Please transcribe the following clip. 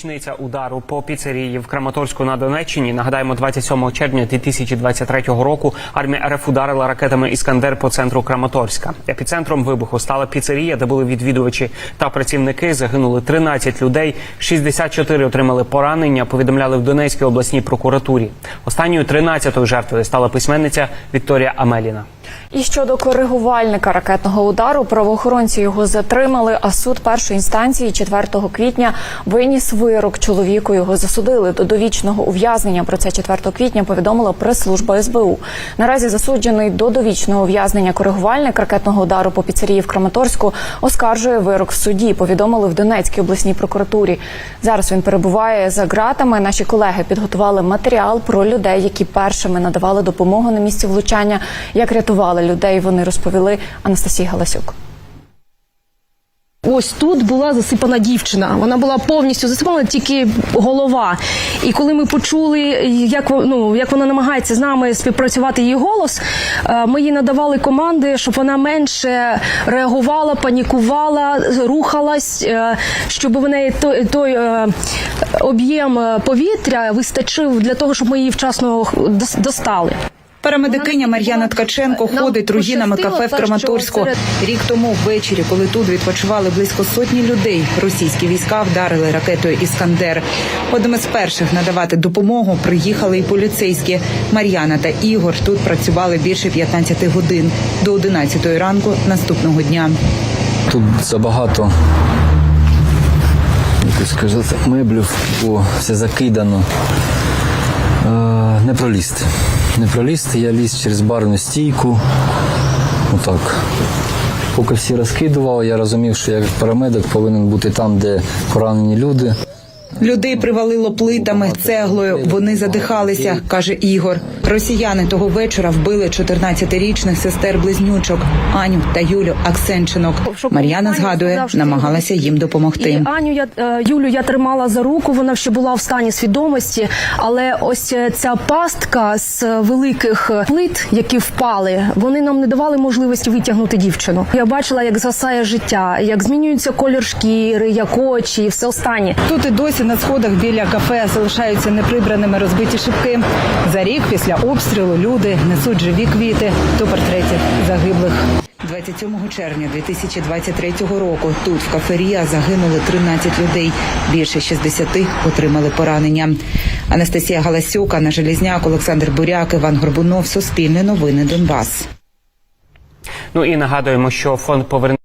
Річниця удару по піцерії в Краматорську на Донеччині. Нагадаємо, 27 червня 2023 року армія РФ ударила ракетами Іскандер по центру Краматорська. Епіцентром вибуху стала піцерія, де були відвідувачі та працівники. Загинули 13 людей, 64 отримали поранення. Повідомляли в Донецькій обласній прокуратурі. Останньою 13-ю жертвою стала письменниця Вікторія Амеліна. І щодо коригувальника ракетного удару, правоохоронці його затримали. А суд першої інстанції 4 квітня виніс вирок чоловіку. Його засудили до довічного ув'язнення. Про це 4 квітня повідомила прес-служба СБУ. Наразі засуджений до довічного ув'язнення коригувальник ракетного удару по піцерії в Краматорську оскаржує вирок в суді. Повідомили в Донецькій обласній прокуратурі. Зараз він перебуває за ґратами. Наші колеги підготували матеріал про людей, які першими надавали допомогу на місці влучання, як рятували людей. Вони розповіли Анастасії Галасюк. Ось тут була засипана дівчина. Вона була повністю засипана, тільки голова. І коли ми почули, як ну, як вона намагається з нами співпрацювати її голос, е, ми їй надавали команди, щоб вона менше реагувала, панікувала, рухалась, е, щоб в неї той, той е, об'єм повітря вистачив для того, щоб ми її вчасно достали. Парамедикиня Мар'яна Ткаченко ходить руїнами кафе в Краматорську. Рік тому ввечері, коли тут відпочивали близько сотні людей, російські війська вдарили ракетою Іскандер. Одним із перших надавати допомогу приїхали і поліцейські. Мар'яна та Ігор тут працювали більше 15 годин до 11 ранку наступного дня. Тут забагато як сказати, меблів, о, все закидано. Не пролізти. Не пролізти, я ліз через барну стійку. Отак. Поки всі розкидували, я розумів, що я як парамедик повинен бути там, де поранені люди. Людей привалило плитами, цеглою. Вони задихалися, каже Ігор. Росіяни того вечора вбили 14-річних сестер близнючок Аню та Юлю Аксенчинок. Мар'яна згадує, намагалася їм допомогти. І Аню я е, Юлю я тримала за руку. Вона ще була в стані свідомості, але ось е, ця пастка з великих плит, які впали, вони нам не давали можливості витягнути дівчину. Я бачила, як згасає життя, як змінюється колір шкіри, як очі, і все останнє. Тут і досі на сходах біля кафе залишаються неприбраними розбиті шибки. За рік після обстрілу люди несуть живі квіти до портретів загиблих. 27 червня 2023 року тут в каферія загинули 13 людей. Більше 60 отримали поранення. Анастасія Галасюк, Анна Желізняк, Олександр Буряк, Іван Горбунов. Суспільне новини Донбас. Ну і нагадуємо, що фонд повернення